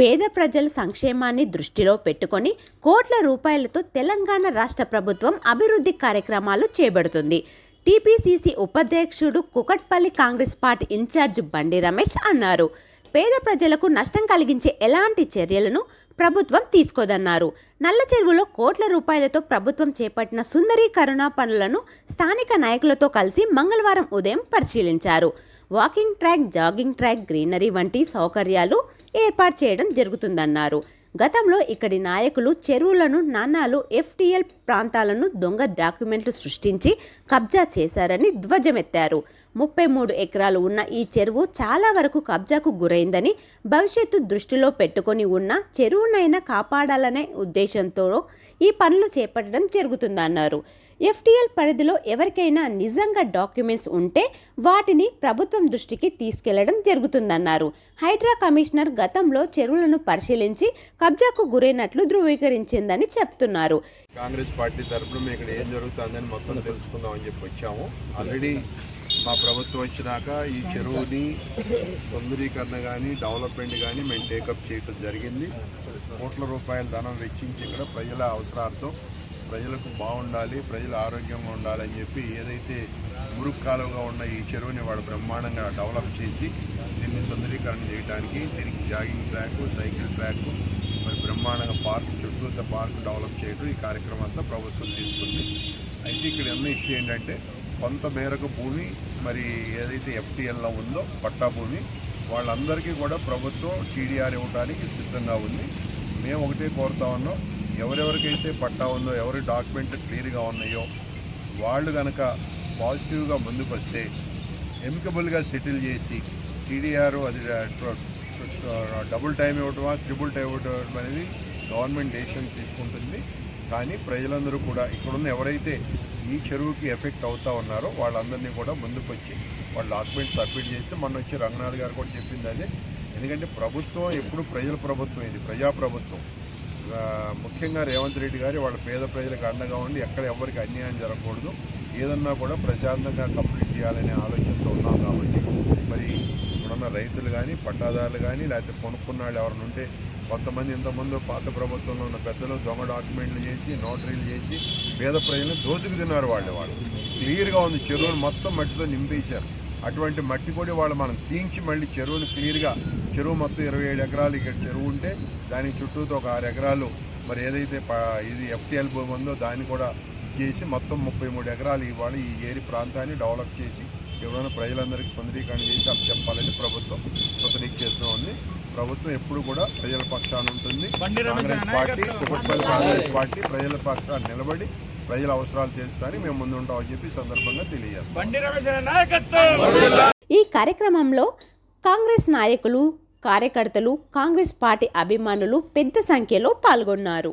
పేద ప్రజల సంక్షేమాన్ని దృష్టిలో పెట్టుకొని కోట్ల రూపాయలతో తెలంగాణ రాష్ట్ర ప్రభుత్వం అభివృద్ధి కార్యక్రమాలు చేపడుతుంది. టీపీసీసీ ఉపాధ్యక్షుడు కుకట్పల్లి కాంగ్రెస్ పార్టీ ఇన్ఛార్జ్ బండి రమేష్ అన్నారు. పేద ప్రజలకు నష్టం కలిగించే ఎలాంటి చర్యలను ప్రభుత్వం తీసుకోదన్నారు. నల్ల చెరువులో కోట్ల రూపాయలతో ప్రభుత్వం చేపట్టిన సుందరీకరణ పనులను స్థానిక నాయకులతో కలిసి మంగళవారం ఉదయం పరిశీలించారు. Walking track jogging track greenery వంటి సౌకర్యాలు ఏర్పాటు చేయడం జరుగుతుందన్నారు. గతంలో ఇక్కడి నాయకులు చెరువులను నాణాలు ఎఫ్టీఎల్ ప్రాంతాలను దొంగ డాక్యుమెంట్లు సృష్టించి కబ్జా చేశారని ధ్వజమెత్తారు. ముప్పై మూడు ఎకరాలు ఉన్న ఈ చెరువు చాలా వరకు కబ్జాకు గురైందని భవిష్యత్తు దృష్టిలో పెట్టుకొని ఉన్న చెరువునైనా కాపాడాలనే ఉద్దేశంతో ఈ పనులు చేపట్టడం జరుగుతుందన్నారు. ఎఫ్టీఎల్ పరిధిలో ఎవరికైనా నిజంగా డాక్యుమెంట్స్ ఉంటే వాటిని ప్రభుత్వం దృష్టికి తీసుకెళ్ళడం జరుగుతుందన్నారు. హైడ్రా కమిషనర్ గతంలో చెరువులను పరిశీలించి కబ్జాకు గురైనట్లు ధృవీకరించిందని చెప్తున్నారు. కాంగ్రెస్ పార్టీ తరఫున ఇక్కడ ఏం జరుగుతుందని మొత్తం తెలుసుకుందామని చెప్పి వచ్చాము. ఆల్రెడీ మా ప్రభుత్వం వచ్చినాక ఈ చెరువుని సుందరీకరణ కానీ డెవలప్మెంట్ కానీ మేము టేకప్ చేయడం జరిగింది. కోట్ల రూపాయల ధనం వెచ్చించి ఇక్కడ ప్రజల అవసరార్థం ప్రజలకు బాగుండాలి ప్రజలు ఆరోగ్యంగా ఉండాలని చెప్పి ఏదైతే మురుగు కాలువగా ఉన్న ఈ చెరువుని వాడు బ్రహ్మాండంగా డెవలప్ చేసి దీన్ని సుందరీకరణ చేయడానికి దీనికి జాగింగ్ ట్రాక్ సైకిల్ ట్రాక్ మరి బ్రహ్మాండంగా పార్క్ చుట్టూత పార్క్ డెవలప్ చేయడం ఈ కార్యక్రమం అంతా ప్రభుత్వం తీసుకుంది. అయితే ఇక్కడ ఉన్న ఇష్యూ ఏంటంటే కొంత మేరకు భూమి మరి ఏదైతే ఎఫ్టీఎల్లో ఉందో పట్టా భూమి వాళ్ళందరికీ కూడా ప్రభుత్వం టీడీఆర్ ఇవ్వడానికి సిద్ధంగా ఉంది. మేము ఒకటే కోరుతా ఉన్నాం ఎవరెవరికైతే పట్టా ఉందో ఎవరి డాక్యుమెంట్ క్లియర్గా ఉన్నాయో వాళ్ళు కనుక పాజిటివ్గా ముందుకు వస్తే ఎమికబుల్గా సెటిల్ చేసి టీడీఆర్ అది డబుల్ టైం ఇవ్వటమా ట్రిపుల్ టైం ఇవ్వటం అనేది గవర్నమెంట్ డెసిషన్ తీసుకుంటుంది. కానీ ప్రజలందరూ కూడా ఇక్కడున్న ఎవరైతే ఈ చెరువుకి ఎఫెక్ట్ అవుతా ఉన్నారో. వాళ్ళందరినీ కూడా ముందుకు వచ్చి వాళ్ళ డాక్యుమెంట్ సబ్మిట్ చేస్తే మొన్న వచ్చి రంగనాథ్ గారు కూడా చెప్పింది అదే ఎందుకంటే ప్రభుత్వం ఎప్పుడు ప్రజల ప్రభుత్వం ఇది ప్రజాప్రభుత్వం. ముఖ్యంగా రేవంత్ రెడ్డి గారి వాళ్ళ పేద ప్రజలకు అండగా ఉండి ఎక్కడ ఎవరికి అన్యాయం జరగకూడదు. ఏదన్నా కూడా ప్రశాంతంగా కంప్లీట్ చేయాలనే ఆలోచనతో ఉన్నాం కాబట్టి మరి ఇప్పుడున్న రైతులు కానీ పట్టాదారులు కానీ లేకపోతే కొనుక్కున్న వాళ్ళు ఎవరైనా ఉంటే కొంతమంది ఇంతకుముందు పాత ప్రభుత్వంలో ఉన్న పెద్దలు దొంగ డాక్యుమెంట్లు చేసి నోటరీలు చేసి పేద ప్రజలను దోసుకు తిన్నారు వాళ్ళు వాళ్ళు. క్లియర్గా ఉంది చెరువును మొత్తం మట్టితో నింపేశారు. అటువంటి మట్టి కూడా వాళ్ళు మనం తీయించి మళ్ళీ చెరువును క్లియర్గా చెరువు మొత్తం ఇరవై ఏడు ఎకరాలు ఇక్కడ చెరువు ఉంటే దాని చుట్టూతో ఒక ఆరు ఎకరాలు మరి ఏదైతే ఇది ఎఫ్టీఎల్ భూమి ఉందో దాన్ని కూడా చేసి మొత్తం ముప్పై మూడు ఎకరాలు ఇవాళ ఈ ఏరి ప్రాంతాన్ని డెవలప్ చేసి. ఎవరైనా ప్రజలందరికీ సుందరీకరణ చేసి అప్పు చెప్పాలని ప్రభుత్వం కృతనిక్ చేస్తూ ఉంది. ప్రభుత్వం ఎప్పుడు కూడా ప్రజల పక్షాన ఉంటుంది. కాంగ్రెస్ పార్టీ కుటుంబ కాంగ్రెస్ పార్టీ ప్రజల పక్షాన నిలబడి ప్రజల అవసరాలు తెలుస్తారని మేము ముందు ఉంటామని చెప్పి సందర్భంగా తెలియజేస్తాం. ఈ కార్యక్రమంలో కాంగ్రెస్ నాయకులు కార్యకర్తలు కాంగ్రెస్ పార్టీ అభిమానులు పెద్ద సంఖ్యలో పాల్గొన్నారు.